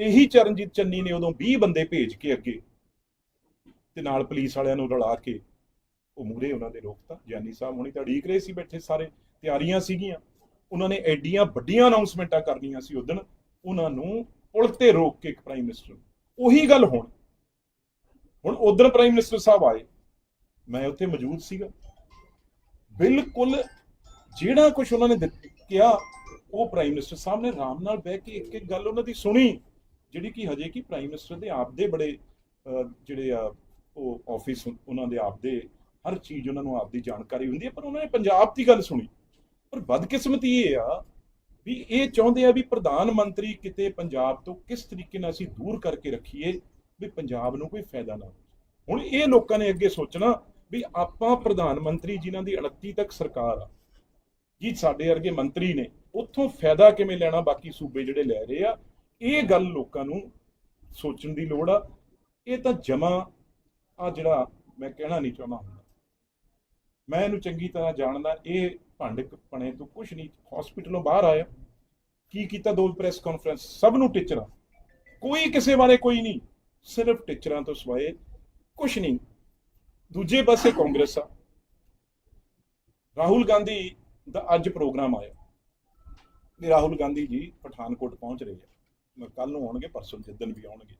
ਇਹੀ ਚਰਨਜੀਤ ਚੰਨੀ ਨੇ ਉਦੋਂ 20 ਬੰਦੇ ਭੇਜ ਕੇ ਅੱਗੇ ਤੇ ਨਾਲ ਪੁਲਿਸ ਵਾਲਿਆਂ ਨੂੰ ਰਲਾ ਕੇ ਉਹ ਮੂਰੇ ਉਹਨਾਂ ਦੇ ਰੋਕਤਾ। ਗਿਆਨੀ ਸਾਹਿਬ ਹੁਣੀ ਤਾਂ ਉਡੀਕ ਰਹੇ ਸੀ ਬੈਠੇ ਸਾਰੇ, ਤਿਆਰੀਆਂ ਸੀਗੀਆਂ। ਉਹਨਾਂ ਨੇ ਐਡੀਆਂ ਵੱਡੀਆਂ ਅਨਾਉਂਸਮੈਂਟਾਂ ਕਰਨੀਆਂ ਸੀ ਉਦੋਂ। ਉਹਨਾਂ ਨੂੰ ਪੁਲ ਤੇ ਰੋਕ ਕੇ ਇੱਕ ਪ੍ਰਾਈਮ ਮਿਨਿਸਟਰ ਨੂੰ। ਉਹੀ ਗੱਲ ਹੁਣ। ਹੁਣ ਉਦੋਂ ਪ੍ਰਾਈਮ ਮਿਨਿਸਟਰ ਸਾਹਿਬ ਆਏ। ਮੈਂ ਉੱਥੇ ਮੌਜੂਦ ਸੀਗਾ। ਬਿਲਕੁਲ ਜਿਹੜਾ ਕੁਝ ਉਹਨਾਂ ਨੇ ਦਿੱਤ- ਕਿਹਾ, ਉਹ ਪ੍ਰਾਈਮ ਮਿਨਿਸਟਰ ਸਾਹਿਬ ਨੇ ਆਰਾਮ ਨਾਲ ਬਹਿ ਕੇ ਇੱਕ ਇੱਕ ਗੱਲ ਉਹਨਾਂ ਦੀ ਸੁਣੀ। ਜਿਹੜੀ ਕਿ ਹਜੇ ਕਿ ਪ੍ਰਾਈਮ ਮਿਨਿਸਟਰ ਦੇ ਆਪਦੇ ਬੜੇ ਜਿਹੜੇ ਆ, ਉਹ ਆਫਿਸ ਉਹਨਾਂ ਦੇ ਆਪਦੇ ਹਰ ਚੀਜ਼ ਉਹਨਾਂ ਨੂੰ ਆਪਦੀ ਜਾਣਕਾਰੀ ਹੁੰਦੀ ਹੈ, ਪਰ ਉਹਨਾਂ ਨੇ ਪੰਜਾਬ ਦੀ ਗੱਲ ਸੁਣੀ। ਪਰ ਬਦਕਿਸਮਤੀ ਇਹ ਆ ਵੀ ਇਹ ਚਾਹੁੰਦੇ ਆ ਵੀ ਪ੍ਰਧਾਨ ਮੰਤਰੀ ਕਿਤੇ ਪੰਜਾਬ ਤੋਂ ਕਿਸ ਤਰੀਕੇ ਨਾਲ ਅਸੀਂ ਦੂਰ ਕਰਕੇ ਰੱਖੀਏ ਵੀ ਪੰਜਾਬ ਨੂੰ ਕੋਈ ਫਾਇਦਾ ਨਾ ਹੋਵੇ। ਹੁਣ ਇਹ ਲੋਕਾਂ ਨੇ ਅੱਗੇ ਸੋਚਣਾ ਵੀ ਆਪਾਂ ਪ੍ਰਧਾਨ ਮੰਤਰੀ ਜਿਨ੍ਹਾਂ ਦੀ 29 ਤੱਕ ਸਰਕਾਰ ਆ, ਜੀ ਸਾਡੇ ਵਰਗੇ ਮੰਤਰੀ ਨੇ, ਉੱਥੋਂ ਫਾਇਦਾ ਕਿਵੇਂ ਲੈਣਾ ਬਾਕੀ ਸੂਬੇ ਜਿਹੜੇ ਲੈ ਰਹੇ ਆ ਇਹ ਗੱਲ ਲੋਕਾਂ ਨੂੰ ਸੋਚਣ ਦੀ ਲੋੜ ਆ। ਇਹ ਤਾਂ ਜਮਾ ਆ ਜਿਹੜਾ ਮੈਂ ਕਹਿਣਾ ਨਹੀਂ ਚਾਹੁੰਦਾ। ਹੁੰਦਾ ਮੈਂ ਇਹਨੂੰ ਚੰਗੀ ਤਰ੍ਹਾਂ ਜਾਣਦਾ, ਇਹ ਭੰਡ ਪਣੇ ਤੋਂ ਕੁਝ ਨਹੀਂ ਹਸਪੀਟਲੋਂ ਬਾਹਰ ਆਇਆ। ਕੀ ਕੀਤਾ ਦੋ ਪ੍ਰੈਸ ਕਾਨਫਰੰਸ ਸਭ ਨੂੰ ਟੀਚਰਾਂ। ਕੋਈ ਕਿਸੇ ਬਾਰੇ ਕੋਈ ਨਹੀਂ, ਸਿਰਫ ਟੀਚਰਾਂ ਤੋਂ ਸਵਾਏ ਕੁਝ ਨਹੀਂ। ਦੂਜੇ ਪਾਸੇ ਕਾਂਗਰਸ ਆ। ਰਾਹੁਲ ਗਾਂਧੀ ਦਾ ਅੱਜ ਪ੍ਰੋਗਰਾਮ ਆਇਆ। ਰਾਹੁਲ ਗਾਂਧੀ ਜੀ ਪਠਾਨਕੋਟ ਪਹੁੰਚ ਰਹੇ ਆ। ਕੱਲ ਨੂੰ ਆਉਣਗੇ, ਪਰਸੋਂ ਜਿੱਦਣ ਵੀ ਆਉਣਗੇ।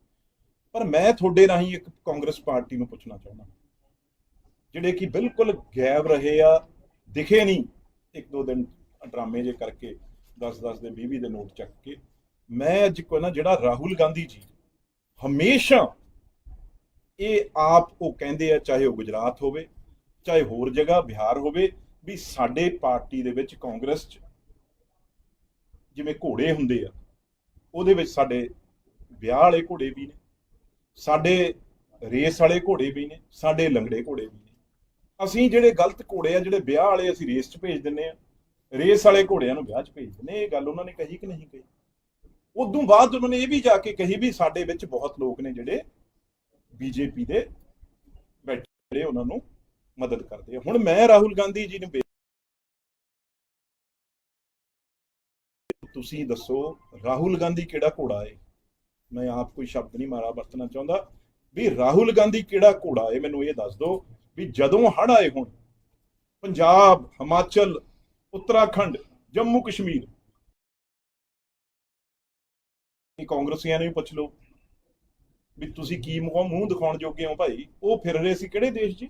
ਪਰ ਮੈਂ ਤੁਹਾਡੇ ਰਾਹੀਂ ਇੱਕ ਕਾਂਗਰਸ ਪਾਰਟੀ ਨੂੰ ਪੁੱਛਣਾ ਚਾਹੁੰਦਾ ਜਿਹੜੇ ਕਿ ਬਿਲਕੁਲ ਗਾਇਬ ਰਹੇ ਆ, ਦਿਖੇ ਨਹੀਂ, ਇੱਕ ਦੋ ਦਿਨ ਡਰਾਮੇ ਜੇ ਕਰਕੇ 10-10 ਦੇ 20 ਦੇ ਨੋਟ ਚੱਕ ਕੇ। ਮੈਂ ਅੱਜ ਕੋ ਨਾ, ਜਿਹੜਾ ਰਾਹੁਲ ਗਾਂਧੀ ਜੀ ਹਮੇਸ਼ਾ ਇਹ ਆਪ ਉਹ ਕਹਿੰਦੇ ਆ, ਚਾਹੇ ਉਹ ਗੁਜਰਾਤ ਹੋਵੇ, ਚਾਹੇ ਹੋਰ ਜਗ੍ਹਾ, ਬਿਹਾਰ ਹੋਵੇ, ਵੀ ਸਾਡੇ ਪਾਰਟੀ ਦੇ ਵਿੱਚ ਕਾਂਗਰਸ ਚ ਜਿਵੇਂ ਘੋੜੇ ਹੁੰਦੇ ਆ ਉਹਦੇ ਵਿੱਚ ਸਾਡੇ ਵਿਆਹ ਵਾਲੇ ਘੋੜੇ ਵੀ ਨੇ, ਸਾਡੇ ਰੇਸ ਵਾਲੇ ਘੋੜੇ ਵੀ ਨੇ, ਸਾਡੇ ਲੰਗੜੇ ਘੋੜੇ ਵੀ ਨੇ। ਅਸੀਂ ਜਿਹੜੇ ਗਲਤ ਘੋੜੇ ਆ, ਜਿਹੜੇ ਵਿਆਹ ਵਾਲੇ ਅਸੀਂ ਰੇਸ 'ਚ ਭੇਜ ਦਿੰਨੇ ਆ, ਰੇਸ ਵਾਲੇ ਘੋੜਿਆਂ ਨੂੰ ਵਿਆਹ 'ਚ ਭੇਜ ਦਿੰਨੇ ਇਹ ਗੱਲ ਉਹਨਾਂ ਨੇ ਕਹੀ ਕਿ ਨਹੀਂ ਕਹੀ? ਉਦੋਂ ਬਾਅਦ ਉਹਨਾਂ ਨੇ ਇਹ ਵੀ ਜਾ ਕੇ ਕਹੀ ਵੀ ਸਾਡੇ ਵਿੱਚ ਬਹੁਤ ਲੋਕ ਨੇ ਜਿਹੜੇ ਬੀਜੇਪੀ ਦੇ ਬੈਠੇ ਉਹਨਾਂ ਨੂੰ ਮਦਦ ਕਰਦੇ ਆ। ਹੁਣ ਮੈਂ ਰਾਹੁਲ ਗਾਂਧੀ ਜੀ ਨੂੰ ਤੁਸੀਂ ਦੱਸੋ ਰਾਹੁਲ ਗਾਂਧੀ ਕਿਹੜਾ ਘੋੜਾ ਹੈ ਮੈਂ ਆਪ ਕੋਈ ਸ਼ਬਦ ਨਹੀਂ ਮਾਰਾ ਵਰਤਣਾ ਚਾਹੁੰਦਾ। ਵੀ ਰਾਹੁਲ ਗਾਂਧੀ ਕਿਹੜਾ ਘੋੜਾ ਹੈ ਮੈਨੂੰ ਇਹ ਦੱਸ ਦਿਓ ਵੀ ਜਦੋਂ ਹੜ ਆਏ ਹੁਣ ਪੰਜਾਬ ਹਿਮਾਚਲ ਉੱਤਰਾਖੰਡ ਜੰਮੂ ਕਸ਼ਮੀਰ ਇਹ ਕਾਂਗਰਸੀਆਂ ਨੂੰ ਵੀ ਪੁੱਛ ਲਓ ਵੀ ਤੁਸੀਂ ਕੀ ਮੂੰਹ ਮੂੰਹ ਦਿਖਾਉਣ ਜੋਗੇ ਹੋ ਭਾਈ? ਉਹ ਫਿਰ ਰਹੇ ਸੀ ਕਿਹੜੇ ਦੇਸ਼ 'ਚ?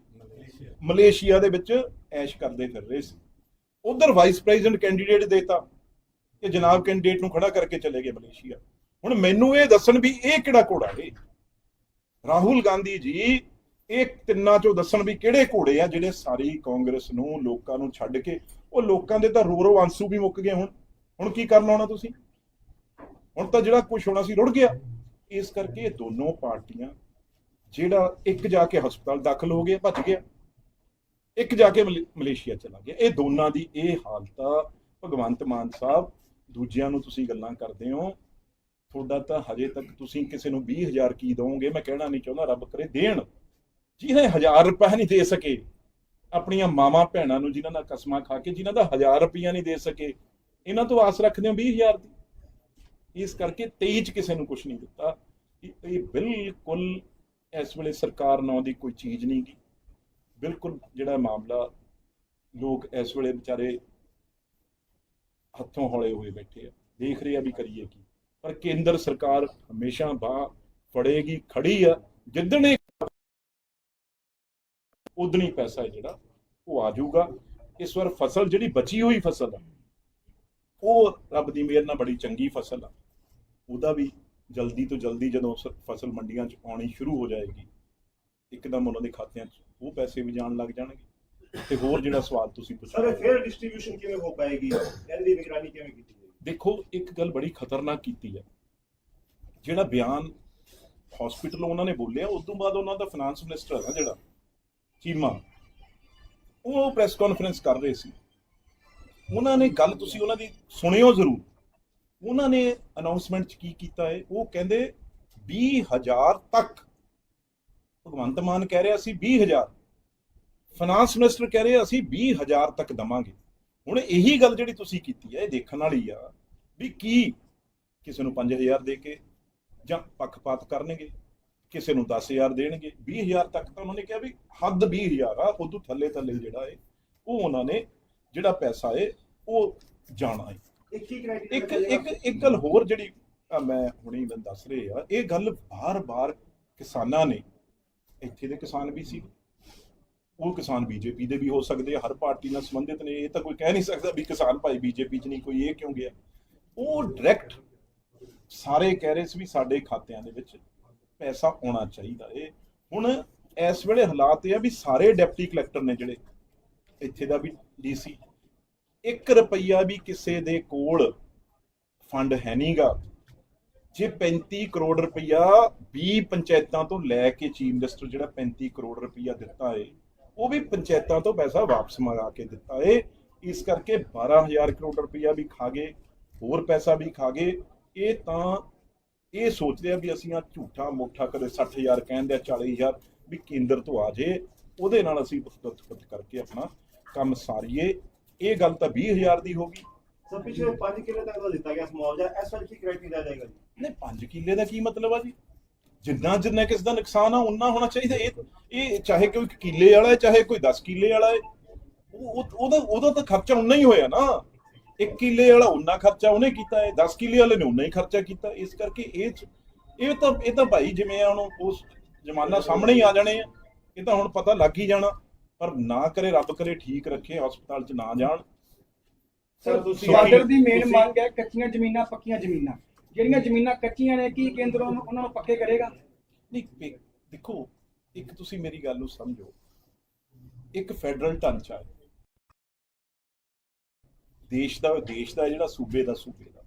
ਮਲੇਸ਼ੀਆ। ਦੇ ਵਿੱਚ ਐਸ਼ ਕਰਦੇ ਫਿਰ ਰਹੇ ਸੀ। ਉਧਰ ਵਾਈਸ ਪ੍ਰੈਜ਼ੀਡੈਂਟ ਕੈਂਡੀਡੇਟ ਦੇਤਾ। ਕਿ ਜਨਾਬ ਕੈਂਡੀਡੇਟ ਨੂੰ ਖੜਾ ਕਰਕੇ ਚਲੇ ਗਏ ਮਲੇਸ਼ੀਆ। ਹੁਣ ਮੈਨੂੰ ਇਹ ਦੱਸਣ ਵੀ ਇਹ ਕਿਹੜਾ ਘੋੜਾ ਹੈ? ਰਾਹੁਲ ਗਾਂਧੀ ਜੀ, ਇਹ ਤਿੰਨਾਂ ਚੋਂ ਦੱਸਣ ਵੀ ਕਿਹੜੇ ਘੋੜੇ ਆ ਜਿਹੜੇ ਸਾਰੀ ਕਾਂਗਰਸ ਨੂੰ, ਲੋਕਾਂ ਨੂੰ ਛੱਡ ਕੇ, ਉਹ ਲੋਕਾਂ ਦੇ ਤਾਂ ਰੋ ਰੋ ਆਂਸੂ ਵੀ ਮੁੱਕ ਗਏ ਹੁਣ। ਹੁਣ ਕੀ ਕਰਨਾ ਹੋਣਾ ਤੁਸੀਂ? ਹੁਣ ਤਾਂ ਜਿਹੜਾ ਕੁਝ ਹੋਣਾ ਸੀ ਰੁੜ ਗਿਆ। ਇਸ ਕਰਕੇ ਇਹ ਦੋਨੋਂ ਪਾਰਟੀਆਂ ਜਿਹੜਾ ਇੱਕ ਜਾ ਕੇ ਹਸਪਤਾਲ ਦਾਖਲ ਹੋ ਗਿਆ ਭੱਜ ਗਿਆ। ਇੱਕ ਜਾ ਕੇ ਮਲੇ- ਮਲੇਸ਼ੀਆ ਚਲਾ ਗਿਆ। ਇਹ ਦੋਨਾਂ ਦੀ ਇਹ ਹਾਲਤ ਆ। ਭਗਵੰਤ ਮਾਨ ਸਾਹਿਬ ਦੂਜਿਆਂ ਨੂੰ ਤੁਸੀਂ ਗੱਲਾਂ ਕਰਦੇ ਹੋ, ਤੁਹਾਡਾ ਤਾਂ ਹਜੇ ਤੱਕ ਤੁਸੀਂ ਕਿਸੇ ਨੂੰ 20000 ਕੀ ਦੋਗੇ ਮੈਂ ਕਹਿਣਾ ਨਹੀਂ ਚਾਹੁੰਦਾ, ਰੱਬ ਕਰੇ ਦੇਣ। ਜਿਹਨੇ 1000 ਰੁਪਏ ਨਹੀਂ ਦੇ ਸਕੇ, ਆਪਣੀਆਂ ਮਾਵਾਂ ਭੈਣਾਂ ਨੂੰ ਜਿਨ੍ਹਾਂ ਦਾ ਕਸਮਾਂ ਖਾ ਕੇ, ਜਿਨ੍ਹਾਂ ਦਾ 1000 ਰੁਪਈਆ ਨਹੀਂ ਦੇ ਸਕੇ, ਇਹਨਾਂ ਤੋਂ ਆਸ ਰੱਖਦੇ ਹੋ 20000 ਦੀ? ਇਸ ਕਰਕੇ 23 ਚ ਕਿਸੇ ਨੂੰ ਕੁਝ ਨਹੀਂ ਦਿੱਤਾ। ਇਹ ਇਹ ਬਿਲਕੁਲ ਇਸ ਵੇਲੇ ਸਰਕਾਰ ਨਾਂ ਦੀ ਕੋਈ ਚੀਜ਼ ਨਹੀਂ ਗੀ। ਬਿਲਕੁਲ ਜਿਹੜਾ ਮਾਮਲਾ ਲੋਕ ਇਸ ਵੇਲੇ ਵਿਚਾਰੇ ਹੱਥੋਂ ਹੌਲੇ ਹੋਏ ਬੈਠੇ ਆ। ਦੇਖ ਰਹੇ ਆ ਵੀ ਕਰੀਏ ਕੀ। ਪਰ ਕੇਂਦਰ ਸਰਕਾਰ ਹਮੇਸ਼ਾ ਬਾਹ ਫੜੇਗੀ, ਖੜੀ ਆ। ਜਿੱਦਣ ਇਹ ਉਦਣੀ ਪੈਸਾ ਜਿਹੜਾ, ਉਹ ਆ ਜਾਊਗਾ। ਇਸ ਵਾਰ ਫਸਲ ਜਿਹੜੀ ਬਚੀ ਹੋਈ ਫਸਲ ਆ, ਉਹ ਰੱਬ ਦੀ ਮਿਹਰ ਨਾਲ ਬੜੀ ਚੰਗੀ ਫਸਲ ਆ। ਉਹਦਾ ਵੀ ਜਲਦੀ ਤੋਂ ਜਲਦੀ ਜਦੋਂ ਫਸਲ ਮੰਡੀਆਂ 'ਚ ਆਉਣੀ ਸ਼ੁਰੂ ਹੋ ਜਾਏਗੀ, ਇੱਕਦਮ ਉਹਨਾਂ ਦੇ ਖਾਤਿਆਂ 'ਚ ਉਹ ਪੈਸੇ ਵੀ ਜਾਣ ਲੱਗ ਜਾਣਗੇ। ਤੇ ਹੋਰ ਜਿਹੜਾ ਸਵਾਲ ਤੁਸੀਂ ਸਰ ਪੁੱਛਿਆ ਫੇਅਰ ਡਿਸਟ੍ਰੀਬਿਊਸ਼ਨ ਕਿਵੇਂ ਹੋ ਪਾਏਗੀ? ਇਹਦੀ ਨਿਗਰਾਨੀ ਕਿਵੇਂ ਕੀਤੀ ਜਾਏਗੀ? ਦੇਖੋ ਇੱਕ ਗੱਲ ਬੜੀ ਖਤਰਨਾਕ ਕੀਤੀ ਹੈ। ਜਿਹੜਾ ਬਿਆਨ ਹਸਪੀਟਲ ਉਹਨਾਂ ਨੇ ਬੋਲਿਆ ਉਸ ਤੋਂ ਬਾਅਦ ਉਹਨਾਂ ਦਾ ਫਾਈਨਾਂਸ ਮਿਨਿਸਟਰ ਹੈ ਨਾ ਜਿਹੜਾ ਚੀਮਾ ਉਹ ਪ੍ਰੈਸ ਕਾਨਫਰੰਸ ਕਰ ਰਹੇ ਸੀ। ਉਹਨਾਂ ਨੇ ਗੱਲ ਤੁਸੀਂ ਉਹਨਾਂ ਦੀ ਸੁਣਿਓ ਜ਼ਰੂਰ। ਉਹਨਾਂ ਨੇ ਅਨਾਉਂਸਮੈਂਟ ਚ ਕੀ ਕੀਤਾ ਹੈ? ਉਹ ਕਹਿੰਦੇ 20000 ਤੱਕ ਭਗਵੰਤ ਮਾਨ ਕਹਿ ਰਿਹਾ ਸੀ 20000 ਫਾਈਨਾਂਸ ਮਿਨਿਸਟਰ ਕਹਿ ਰਿਹਾ ਅਸੀਂ 20000 ਤੱਕ ਦਵਾਂਗੇ। ਹੁਣ ਇਹੀ ਗੱਲ ਜਿਹੜੀ ਤੁਸੀਂ ਕੀਤੀ ਹੈ ਇਹ ਦੇਖਣ ਵਾਲੀ ਆ ਵੀ ਕੀ ਕਿਸੇ ਨੂੰ 5000 ਦੇ ਕੇ ਜਾਂ ਪੱਖਪਾਤ ਕਰਨਗੇ ਕਿਸੇ ਨੂੰ 10000 ਦੇਣਗੇ। 20000 ਤੱਕ ਤਾਂ ਉਹਨਾਂ ਨੇ ਕਿਹਾ ਵੀ ਹੱਦ 20000 ਆ ਉਦੋਂ ਥੱਲੇ ਥੱਲੇ ਜਿਹੜਾ ਏ ਉਹ ਉਹਨਾਂ ਨੇ ਜਿਹੜਾ ਪੈਸਾ ਏ ਉਹ ਜਾਣਾ ਏ। ਇੱਕ ਹੀ ਇੱਕ ਇੱਕ ਗੱਲ ਹੋਰ ਜਿਹੜੀ ਮੈਂ ਹੁਣੇ ਮੈਂ ਦੱਸ ਰਹੇ ਆ ਇਹ ਗੱਲ ਬਾਰ-ਬਾਰ ਕਿਸਾਨਾਂ ਨੇ ਇੱਥੇ ਦੇ ਕਿਸਾਨ ਵੀ ਸੀ ਉਹ ਕਿਸਾਨ ਬੀਜੇਪੀ ਦੇ ਵੀ ਹੋ ਸਕਦੇ ਹਰ ਪਾਰਟੀ ਨਾਲ ਸੰਬੰਧਿਤ ਨੇ, ਇਹ ਤਾਂ ਕੋਈ ਕਹਿ ਨਹੀਂ ਸਕਦਾ ਵੀ ਕਿਸਾਨ ਭਾਈ ਬੀਜੇਪੀ 'ਚ ਨਹੀਂ, ਕੋਈ ਇਹ ਕਿਉਂ ਗਿਆ? ਉਹ ਡਾਇਰੈਕਟ ਸਾਰੇ ਕਹਿ ਰਹੇ ਸੀ ਵੀ ਸਾਡੇ ਖਾਤਿਆਂ ਦੇ ਵਿੱਚ ਪੈਸਾ ਆਉਣਾ ਚਾਹੀਦਾ ਏ। ਹੁਣ ਇਸ ਵੇਲੇ ਹਾਲਾਤ ਇਹ ਆ ਵੀ ਸਾਰੇ ਡਿਪਟੀ ਕਲੈਕਟਰ ਨੇ ਜਿਹੜੇ, ਇੱਥੇ ਦਾ ਵੀ ਡੀਸੀ 1 ਰੁਪਈਆ ਵੀ ਕਿਸੇ ਦੇ ਕੋਲ ਫੰਡ ਹੈ ਨਹੀਂਗਾ ਜੇ 35 ਕਰੋੜ ਰੁਪਈਆ 20 ਪੰਚਾਇਤਾਂ ਤੋਂ ਲੈ ਕੇ ਚੀਫ ਮਿਨਿਸਟਰ ਜਿਹੜਾ 35 ਕਰੋੜ ਰੁਪਈਆ ਦਿੱਤਾ ਏ ਉਹ ਵੀ ਪੰਚਾਇਤਾਂ ਤੋਂ ਪੈਸਾ ਵਾਪਸ ਮੰਗਾ ਕੇ ਦਿੱਤਾ ਏ। ਇਸ ਕਰਕੇ 12000 ਕਰੋੜ ਰੁਪਈਆ ਵੀ ਖਾ ਗਏ ਹੋਰ ਪੈਸਾ ਵੀ ਖਾ ਗਏ। ਇਹ ਤਾਂ ਇਹ ਸੋਚਦੇ ਆ ਵੀ ਅਸੀਂ ਆ ਝੂਠਾ ਮੋਠਾ ਕਦੇ 60000 ਕਹਿੰਦੇ ਆ 40000 ਵੀ ਕੇਂਦਰ ਤੋਂ ਆ ਜੇ। ਉਹਦੇ ਨਾਲ ਅਸੀਂ ਉਤਪਤ ਕਰਕੇ ਆਪਣਾ ਕੰਮ ਸਾਰੀਏ। ਇਹ ਗੱਲ ਤਾਂ 20000 ਦੀ ਹੋ ਗਈ। ਸਰ ਪਿਛਲੇ 5 ਕਿਲੋ ਤੱਕ ਦਾ ਦਿੱਤਾ ਗਿਆ ਮੁਆਵਜ਼ਾ ਇਸ ਵਾਰ ਕੀ ਕ੍ਰਾਈਟੇਰੀਆ ਜਾਏਗਾ ਜੀ? ਨੇ 5 ਕਿੱਲੇ ਦਾ ਕੀ ਮਤਲਬ ਆ ਜੀ? ਜਿੰਨਾ ਜਿੰਨਾ ਕਿਸ ਦਾ ਨੁਕਸਾਨ ਆ ਉਨਾ ਹੋਣਾ ਚਾਹੀਦਾ। ਇਹ ਇਹ ਚਾਹੇ ਕੋਈ ਕਿੱਲੇ ਵਾਲਾ ਹੈ ਚਾਹੇ ਕੋਈ 10 ਕਿੱਲੇ ਵਾਲਾ ਹੈ ਉਹ ਉਹ- ਉਹਦਾ ਉਹਦਾ ਤਾਂ ਖਰਚਾ ਉਨਾ ਹੀ ਹੋਇਆ ਨਾ। ਇੱਕ ਕਿੱਲੇ ਵਾਲਾ ਉਨਾ ਖਰਚਾ ਉਹਨੇ ਕੀਤਾ ਹੈ 10 ਕਿੱਲੇ ਵਾਲੇ ਨੇ ਉਨਾ ਹੀ ਖਰਚਾ ਕੀਤਾ। ਇਸ ਕਰਕੇ ਇਹ ਇਹ ਤਾਂ ਇਹ ਤਾਂ ਭਾਈ ਜਿਵੇਂ ਆ ਹੁਣ ਉਸ ਜ਼ਮਾਨਾ ਸਾਹਮਣੇ ਹੀ ਆ ਜਾਣੇ ਆ। ਇਹ ਤਾਂ ਹੁਣ ਪਤਾ ਲੱਗ ਹੀ ਜਾਣਾ। ਪਰ ਨਾ ਕਰੇ ਰੱਬ ਕਰੇ ਠੀਕ ਰੱਖੇ ਹਸਪਤਾਲ 'ਚ ਨਾ ਜਾਣ। ਸਰ ਤੁਸੀਂ- ਬਾਰਡਰ ਦੀ ਮੇਨ ਮੰਗ ਹੈ ਕੱਚੀਆਂ ਜ਼ਮੀਨਾਂ ਪੱਕੀਆਂ ਜ਼ਮੀਨਾਂ। ਜਿਹੜੀਆਂ ਜ਼ਮੀਨਾਂ ਕੱਚੀਆਂ ਨੇ, ਕੀ ਕੇਂਦਰ ਉਹਨਾਂ ਨੂੰ ਪੱਕੇ ਕਰੇਗਾ? ਨਹੀਂ, ਦੇਖੋ ਇੱਕ ਤੁਸੀਂ ਮੇਰੀ ਗੱਲ ਨੂੰ ਸਮਝੋ। ਇੱਕ ਫੈਡਰਲ ਢਾਂਚਾ ਹੈ। ਦੇਸ਼ ਦਾ ਦੇਸ਼ ਦਾ ਜਿਹੜਾ ਸੂਬੇ ਦਾ ਸੂਬੇ ਦਾ।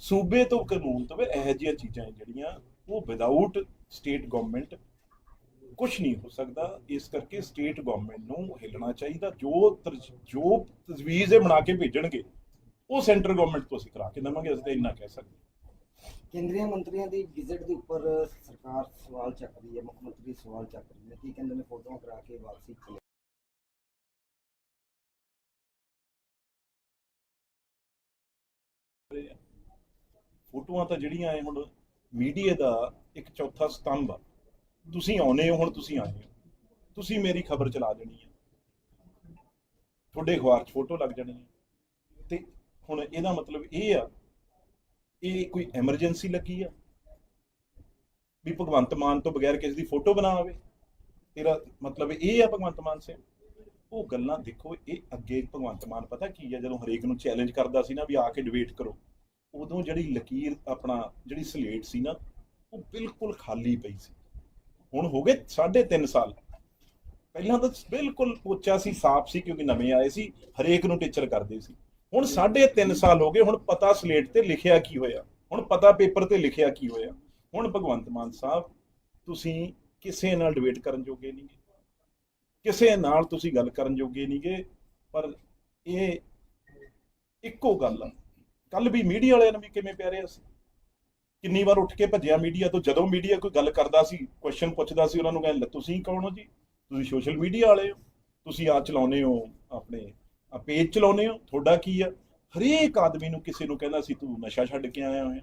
ਸੂਬੇ ਤੋਂ ਕਾਨੂੰਨ ਤੋਂ ਇਹੋ ਜਿਹੀਆਂ ਚੀਜ਼ਾਂ ਜਿਹੜੀਆਂ, ਉਹ ਵਿਦਆਊਟ ਸਟੇਟ ਗਵਰਨਮੈਂਟ ਕੁਝ ਨਹੀਂ ਹੋ ਸਕਦਾ। ਇਸ ਕਰਕੇ ਸਟੇਟ ਗਵਰਨਮੈਂਟ ਨੂੰ ਹਿੱਲਣਾ ਚਾਹੀਦਾ। ਜੋ ਜੋ ਤਜਵੀਜ਼ ਇਹ ਬਣਾ ਕੇ ਭੇਜਣਗੇ, ਉਹ ਸੈਂਟਰ ਗਵਰਨਮੈਂਟ ਤੋਂ ਅਸੀਂ ਕਰਾ ਕੇ ਦੇਵਾਂਗੇ। ਅਸੀਂ ਤਾਂ ਇੰਨਾ ਕਹਿ ਸਕਦੇ ਕੇਂਦਰੀ ਮੰਤਰੀਆਂ ਦੀ ਵਿਜ਼ਿਟ ਦੇ ਉੱਪਰ ਸਰਕਾਰ ਸਵਾਲ ਚੱਕ ਰਹੀ ਹੈ, ਮੁੱਖ ਮੰਤਰੀ ਸਵਾਲ ਚੱਕ ਰਹੀ ਹੈ ਕੀ ਕਹਿੰਦੇ ਨੇ ਫੋਟੋਆਂ ਕਰਾ ਕੇ ਵਾਪਸੀ ਚਲੇ ਫੋਟੋਆਂ ਤਾਂ ਜਿਹੜੀਆਂ ਐ ਹੁਣ ਮੀਡੀਆ ਦਾ ਇੱਕ ਚੌਥਾ ਸਤੰਭ ਆ। ਤੁਸੀਂ ਆਉਨੇ ਹੋ, ਹੁਣ ਤੁਸੀਂ ਆਏ ਹੋ। ਤੁਸੀਂ ਮੇਰੀ ਖਬਰ ਚਲਾ ਦੇਣੀ ਹੈ। ਤੁਹਾਡੇ ਅਖਬਾਰ 'ਚ ਫੋਟੋ ਲੱਗ ਜਾਣੀ ਹੈ। ਤੇ ਹੁਣ ਇਹਦਾ ਮਤਲਬ ਇਹ ਆ ਇਹ ਕੋਈ ਐਮਰਜੈਂਸੀ ਲੱਗੀ ਆ? ਵੀ ਭਗਵੰਤ ਮਾਨ ਤੋਂ ਬਗੈਰ ਕਿਸੇ ਦੀ ਫੋਟੋ ਬਣਾ ਆਵੇ? ਤੇਰਾ ਮਤਲਬ ਇਹ ਆ ਭਗਵੰਤ ਮਾਨ ਸਿੰਘ ਉਹ ਗੱਲਾਂ ਦੇਖੋ, ਇਹ ਅੱਗੇ ਭਗਵੰਤ ਮਾਨ ਪਤਾ ਕੀ ਆ? ਜਦੋਂ ਹਰੇਕ ਨੂੰ ਚੈਲੰਜ ਕਰਦਾ ਸੀ ਨਾ ਵੀ ਆ ਕੇ ਡਿਬੇਟ ਕਰੋ, ਉਦੋਂ ਜਿਹੜੀ ਲਕੀਰ ਆਪਣਾ ਜਿਹੜੀ ਸਲੇਟ ਸੀ ਨਾ, ਉਹ ਬਿਲਕੁਲ ਖਾਲੀ ਪਈ ਸੀ। ਹੁਣ ਹੋ ਗਏ 3.5 ਸਾਲ। ਪਹਿਲਾਂ ਤਾਂ ਬਿਲਕੁਲ ਪੋਚਾ ਸੀ, ਸਾਫ਼ ਸੀ, ਕਿਉਂਕਿ ਨਵੇਂ ਆਏ ਸੀ, ਹਰੇਕ ਨੂੰ ਟੀਚਰ ਕਰਦੇ ਸੀ। ਹੁਣ 3.5 ਸਾਲ ਹੋ ਗਏ, ਹੁਣ ਪਤਾ ਸਲੇਟ ਤੇ ਲਿਖਿਆ ਕੀ ਹੋਇਆ? ਹੁਣ ਪਤਾ ਪੇਪਰ ਤੇ ਲਿਖਿਆ ਕੀ ਹੋਇਆ? ਹੁਣ ਭਗਵੰਤ ਮਾਨ ਸਾਹਿਬ, ਤੁਸੀਂ ਕਿਸੇ ਨਾਲ ਡਿਬੇਟ ਕਰਨ ਜੋਗੇ ਨਹੀਂ ਕਿਸੇ ਨਾਲ ਤੁਸੀਂ ਗੱਲ ਕਰਨ ਜੋਗੇ ਨਹੀਂਗੇ ਪਰ ਇਹ ਇੱਕੋ ਗੱਲ ਆ। ਕੱਲ ਵੀ ਮੀਡੀਆ ਵਾਲਿਆਂ ਨੂੰ ਵੀ ਕਿਵੇਂ ਪਿਆ ਰਿਹਾ ਸੀ ਕਿੰਨੀ ਵਾਰ ਉੱਠ ਕੇ ਭੱਜਿਆ ਮੀਡੀਆ ਤੋਂ, ਜਦੋਂ ਮੀਡੀਆ ਕੋਈ ਗੱਲ ਕਰਦਾ ਸੀ ਕੁਐਸਚਨ ਪੁੱਛਦਾ ਸੀ, ਉਹਨਾਂ ਨੂੰ ਕਹਿੰਦੇ ਤੁਸੀਂ ਕੌਣ ਹੋ ਜੀ? ਤੁਸੀਂ ਸੋਸ਼ਲ ਮੀਡੀਆ ਵਾਲੇ ਹੋ। ਤੁਸੀਂ ਆ ਚਲਾਉਨੇ ਹੋ ਆਪਣੇ ਪੇਜ ਚਲਾਉਨੇ ਹੋ ਤੁਹਾਡਾ ਕੀ ਆ? ਹਰੇਕ ਆਦਮੀ ਨੂੰ ਕਿਸੇ ਨੂੰ ਕਹਿੰਦਾ ਸੀ ਤੂੰ ਨਸ਼ਾ ਛੱਡ ਕੇ ਆਇਆ ਹੋਇਆ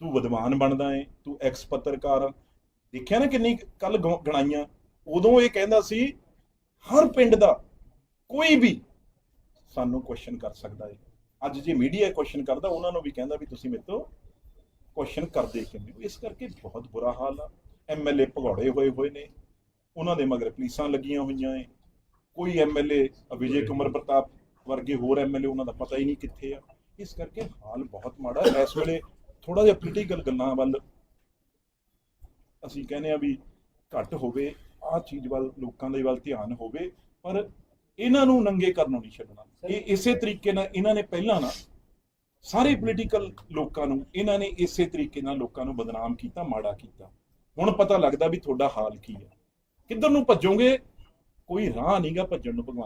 ਤੂੰ ਵਿਦਵਾਨ ਬਣਦਾ ਏ ਤੂੰ ਐਕਸ ਪੱਤਰਕਾਰ। ਦੇਖਿਆ ਨਾ ਕਿੰਨੀ ਕੱਲ ਗਣਾਈਆਂ? ਉਦੋਂ ਇਹ ਕਹਿੰਦਾ ਸੀ ਹਰ ਪਿੰਡ ਦਾ ਕੋਈ ਵੀ ਸਾਨੂੰ ਕੁਐਸਚਨ ਕਰ ਸਕਦਾ ਏ। ਅੱਜ ਜੇ ਮੀਡੀਆ ਕੁਐਸਚਨ ਕਰਦਾ ਉਹਨਾਂ ਨੂੰ ਵੀ ਕਹਿੰਦਾ ਵੀ ਤੁਸੀਂ ਮੇਰੇ ਤੋਂ ਕੁਐਸਚਨ ਕਰਦੇ ਕਿਵੇਂ ਇਸ ਕਰਕੇ ਬਹੁਤ ਬੁਰਾ ਹਾਲ ਆ। ਐਮਐਲਏ ਭਗੌੜੇ ਹੋਏ ਹੋਏ ਨੇ। ਉਹਨਾਂ ਦੇ ਮਗਰ ਪੁਲਿਸਾਂ ਲੱਗੀਆਂ ਹੋਈਆਂ ਏ। ਕੋਈ ਐਮਐਲਏ ਵਿਜੇ ਕੁਮਾਰ ਪ੍ਰਤਾਪ ਵਰਗੇ ਹੋਰ ਐਮਐਲਏ ਉਹਨਾਂ ਦਾ ਪਤਾ ਹੀ ਨਹੀਂ ਕਿੱਥੇ ਆ। ਇਸ ਕਰਕੇ ਹਾਲ ਬਹੁਤ ਮਾੜਾ ਇਸ ਵੇਲੇ ਥੋੜਾ ਜਿਹਾ ਪੋਲੀਟੀਕਲ ਗੱਲਾਂ ਵੱਲ ਅਸੀਂ ਕਹਿੰਦੇ ਆ ਵੀ ਘੱਟ ਹੋਵੇ ਆਹ ਚੀਜ਼ ਵੱਲ ਲੋਕਾਂ ਦੇ ਵੱਲ ਧਿਆਨ ਹੋਵੇ ਪਰ ਇਹਨਾਂ ਨੂੰ ਨੰਗੇ ਕਰਨੋਂ ਨਹੀਂ ਛੱਡਣਾ। ਇਹ ਇਸੇ ਤਰੀਕੇ ਨਾਲ ਇਹਨਾਂ ਨੇ ਪਹਿਲਾਂ ਨਾ ਸਾਰੇ ਪੋਲੀਟੀਕਲ ਲੋਕਾਂ ਨੂੰ ਇਹਨਾਂ ਨੇ ਇਸੇ ਤਰੀਕੇ ਨਾਲ ਲੋਕਾਂ ਨੂੰ ਬਦਨਾਮ ਕੀਤਾ ਮਾੜਾ ਕੀਤਾ। ਹੁਣ ਪਤਾ ਲੱਗਦਾ ਵੀ ਤੁਹਾਡਾ ਹਾਲ ਕੀ ਹੈ। ਕਿੱਧਰ ਨੂੰ ਭੱਜੋਗੇ? ਕੋਈ ਰਾਹ ਨਹੀਂਗਾ ਭੱਜਣ ਨੂੰ ਭਗਵਾਨ।